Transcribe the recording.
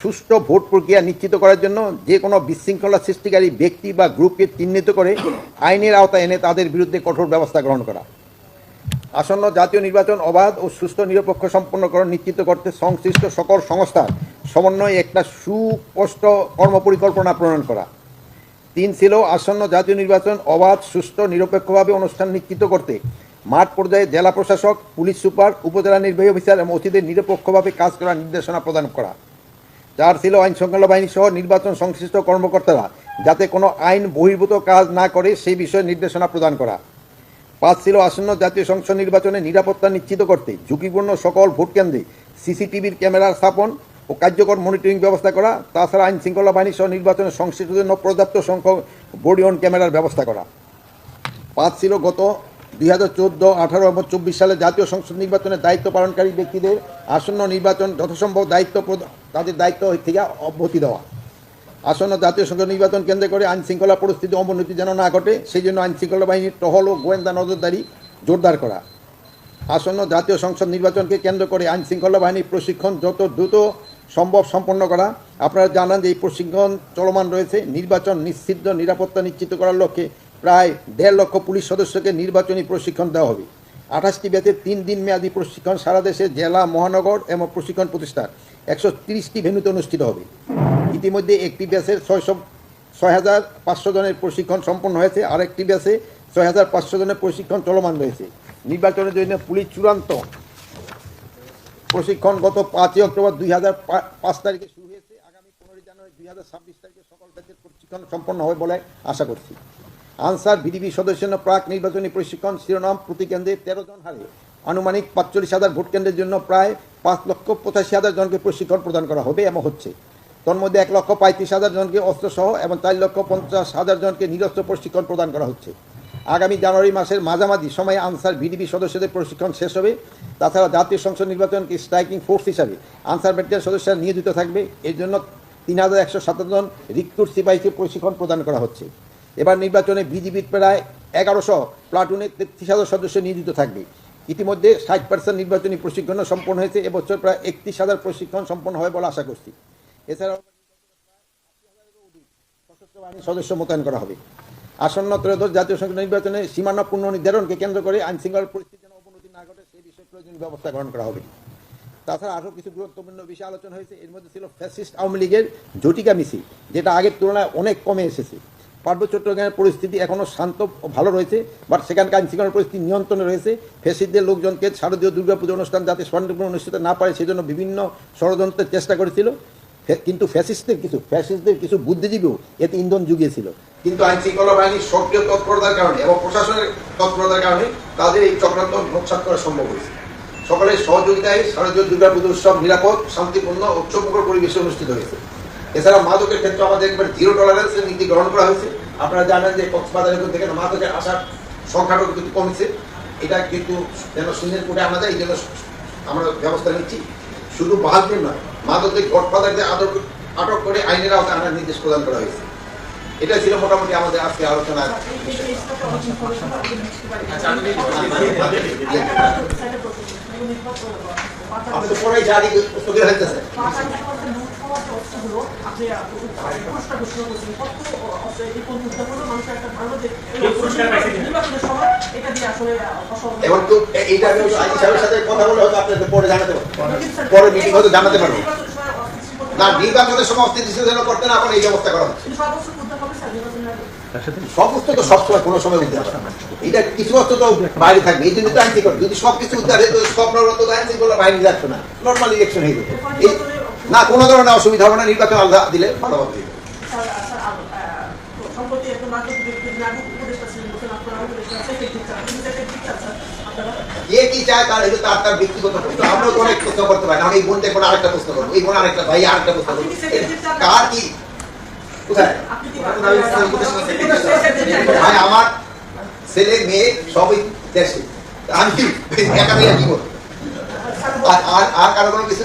সুষ্ঠু ভোট প্রক্রিয়া নিশ্চিত করার জন্য যে কোনো বিশৃঙ্খলা সৃষ্টিকারী ব্যক্তি বা গ্রুপকে চিহ্নিত করে আইনের আওতায় এনে তাদের বিরুদ্ধে কঠোর ব্যবস্থা গ্রহণ করা। আসন্ন জাতীয় নির্বাচন অবাধ ও সুষ্ঠু নিরপেক্ষ সম্পন্নকরণ নিশ্চিত করতে সংশ্লিষ্ট সকল সংস্থার সমন্বয়ে একটা সুস্পষ্ট কর্মপরিকল্পনা প্রণয়ন করা। তিন ছিল আসন্ন জাতীয় নির্বাচন অবাধ, সুষ্ঠু, নিরপেক্ষভাবে অনুষ্ঠান নিশ্চিত করতে মাঠ পর্যায়ে জেলা প্রশাসক, পুলিশ সুপার, উপজেলা নির্বাহী অফিসার এবং অতিথিদের নিরপেক্ষভাবে কাজ করার নির্দেশনা প্রদান করা। চার ছিল আইন শৃঙ্খলা বাহিনী সহ নির্বাচন সংশ্লিষ্ট কর্মকর্তারা, যাতে কোনো আইন বহির্ভূত কাজ না করে সেই বিষয়ে নির্দেশনা প্রদান করা। পাঁচ ছিল আসন্ন জাতীয় সংসদ নির্বাচনে নিরাপত্তা নিশ্চিত করতে ঝুঁকিপূর্ণ সকল ভোট কেন্দ্রে সিসিটিভির ক্যামেরা স্থাপন ও কার্যকর মনিটরিং ব্যবস্থা করা, তাছাড়া আইন শৃঙ্খলা বাহিনী সহ নির্বাচনের সংশ্লিষ্ট জন্য পর্যাপ্ত সংখ্যক বডি ক্যামেরার ব্যবস্থা করা। পাঁচ ছিল গত দুই হাজার চোদ্দ, আঠারো এবং চব্বিশ সালে জাতীয় সংসদ নির্বাচনের দায়িত্ব পালনকারী ব্যক্তিদের আসন্ন নির্বাচন যথাসম্ভব দায়িত্ব তাদের দায়িত্ব থেকে অব্যাহতি দেওয়া। আসন্ন জাতীয় সংসদ নির্বাচন কেন্দ্র করে আইন শৃঙ্খলা পরিস্থিতি অবনতি যেন না ঘটে, সেই জন্য আইন শৃঙ্খলা বাহিনীর টহল ও গোয়েন্দা নজরদারি জোরদার করা। আসন্ন জাতীয় সংসদ নির্বাচনকে কেন্দ্র করে আইন শৃঙ্খলা বাহিনীর প্রশিক্ষণ যত দ্রুত সম্ভব সম্পন্ন করা। আপনারা জানান যে এই প্রশিক্ষণ চলমান রয়েছে। নির্বাচন নিশ্চিত নিরাপত্তা নিশ্চিত করার লক্ষ্যে প্রায় দেড় লক্ষ পুলিশ সদস্যকে নির্বাচনী প্রশিক্ষণ দেওয়া হবে। আঠাশটি ব্যাচের তিন দিন মেয়াদী প্রশিক্ষণ সারা দেশে জেলা, মহানগর এবং প্রশিক্ষণ প্রতিষ্ঠান। একশো তিরিশটি ভেন্যুতে অনুষ্ঠিত হবে। ইতিমধ্যে একটি ব্যাচের ছয়শো, ছয় হাজার পাঁচশো জনের প্রশিক্ষণ সম্পন্ন হয়েছে। আরেকটি ব্যাচে ছয় হাজার পাঁচশো জনের প্রশিক্ষণ চলমান রয়েছে। নির্বাচনের জন্য পুলিশ চূড়ান্ত প্রশিক্ষণ গত পাঁচই অক্টোবর দুই হাজার পাঁচ তারিখে শুরু হয়েছে। আগামী পনেরোই জানুয়ারি দুই হাজার ছাব্বিশ তারিখে সকল ব্যাচের প্রশিক্ষণ সম্পন্ন হবে বলে আশা করছি। আনসার ভিডিপি সদস্য প্রাক নির্বাচনী প্রশিক্ষণ শিরোনাম প্রতি কেন্দ্রে তেরো জন হারে। আনুমানিক পাঁচচল্লিশ হাজার ভোট কেন্দ্রের জন্য প্রায় পাঁচ লক্ষ পঁচাশি হাজার জনকে প্রশিক্ষণ প্রদান করা হবে এবং হচ্ছে। তন্মধ্যে এক লক্ষ পঁয়ত্রিশ হাজার জনকে অস্ত্রসহ এবং চার লক্ষ পঞ্চাশ হাজার জনকে নিরস্ত্র প্রশিক্ষণ প্রদান করা হচ্ছে। আগামী জানুয়ারি মাসের মাঝামাঝি সময়ে আনসার ভিডিপি সদস্যদের প্রশিক্ষণ শেষ হবে। তাছাড়া জাতীয় সংসদ নির্বাচনকে স্ট্রাইকিং ফোর্স হিসাবে আনসার ব্যাটালিয়ন সদস্যরা নিয়োজিত থাকবে। এর জন্য তিন হাজার একশো সাতান্ন জন রিক্রুট সিপাহীকে প্রশিক্ষণ প্রদান করা হচ্ছে। এবার নির্বাচনে বিজিবির প্রায় এগারোশো প্লাটুনে তেত্রিশ হাজার সদস্য নিয়োজিত থাকবে। ইতিমধ্যে ষাট পার্সেন্ট নির্বাচনী প্রশিক্ষণও সম্পন্ন হয়েছে, এবছর প্রায় একত্রিশ হাজার প্রশিক্ষণ সম্পন্ন হবে বলে আশা করছি। এছাড়াও সদস্য মোতায়েন করা হবে। আসন্ন ত্রয়োদশ জাতীয় সংসদ নির্বাচনে সীমানা পূর্ণ নির্ধারণকে কেন্দ্র করে আইন শৃঙ্খলা পরিস্থিতি যেন অবনতি না ঘটে, সেই বিষয়ে প্রয়োজনীয় ব্যবস্থা গ্রহণ করা হবে। তাছাড়া আরও কিছু গুরুত্বপূর্ণ বিষয় আলোচনা হয়েছে। এর মধ্যে ছিল ফ্যাসিস্ট আওয়ামী লীগের জটিকা মিছিল, যেটা আগের তুলনায় অনেক কমে এসেছে। পার্বত্য চট্টগ্রামের পরিস্থিতি এখনও শান্ত ভালো রয়েছে বাট সেখানকার আইন শৃঙ্খলা পরিস্থিতি নিয়ন্ত্রণে রয়েছে। ফ্যাসিস্টদের লোকজনকে শারদীয় দুর্গাপুজো অনুষ্ঠান যাতে শান্তিপূর্ণ অনুষ্ঠিত না পারে, সেজন্য বিভিন্ন ষড়যন্ত্রের চেষ্টা করেছিল। কিন্তু ফ্যাসিস্টদের কিছু ফ্যাসিস্টদের কিছু বুদ্ধিজীবীও এতে ইন্ধন জুগিয়েছিল। কিন্তু আইন শৃঙ্খলা বাহিনীর সক্রিয় তৎপরতার কারণে এবং প্রশাসনের তৎপরতার কারণে তাদের এই চক্রান্ত নোকসাত করা সম্ভব হয়েছে। সকলের সহযোগিতায় শারদীয় দুর্গাপুজো উৎসব নিরাপদ, শান্তিপূর্ণ উৎসবমুখর পরিবেশে অনুষ্ঠিত হয়েছে। এছাড়া মাদকের ক্ষেত্রে আমাদের একবার জিরো টলারেন্সের নীতি গ্রহণ করা হয়েছে আপনারা জানেন যে কক্সবাজারের থেকে মাদকের আসার সংখ্যাটা কিন্তু কমেছে এটা কিন্তু যেন সুন্দর করে আনা যায় এই জন্য আমরা ব্যবস্থা নিচ্ছি শুধু বাহাদুর নয় মাদকের গডফাদারদের আদর আটক করে আইনের আওতায় আনার নির্দেশ প্রদান করা হয়েছে এটা ছিল মোটামুটি আমাদের আজকে আলোচনার বিষয়। তো পরে জানি পুস্তকের হাইতেছে এইটা আমি সাহেবের সাথে কথা বলে হয়তো পরে জানাতে পারব। পরে মিটিং হয়তো জানাতে পারব। না নির্বাচনের সময় অস্থিতিশীল যেন করতে না পারে এই ব্যবস্থা করা হচ্ছে। সমস্ত তো সবসময় কোনো সময় না। এটা কিছু অর্থ তো বাইরে থাকবে। এই জন্য তো আইন শৃঙ্খলা যদি সব কিছু উদ্ধার হতো স্বপ্নরত আইন শৃঙ্খলা বাইরে যাচ্ছে না। নর্মাল ইলেকশন হয়ে যেত না কোনো ধরনের অসুবিধা হবে না। নির্বাচন আলাদা দিলে ভালো হবে। সম্প্রতি একটা নাটক দেখতে নাটক উপদেষ্টা ছিলেন বলছেন আপনারা উপদেষ্টা সেক্রেটারি চান কিন্তু সেক্রেটারি চাচ্ছেন আপনারা কে কি চায় তার এটা তার তার ব্যক্তিগত প্রশ্ন। আমরাও অনেক প্রশ্ন করতে পারি। আমি এই বোনটা কোনো আরেকটা প্রশ্ন করব। এই বোন আরেকটা ভাই আরেকটা প্রশ্ন করব। কার কি? কোথায়? আপনি আমার ছেলে মেয়ে সবই দেশে। আমি একা কি আর আর কারও কোনো কিছু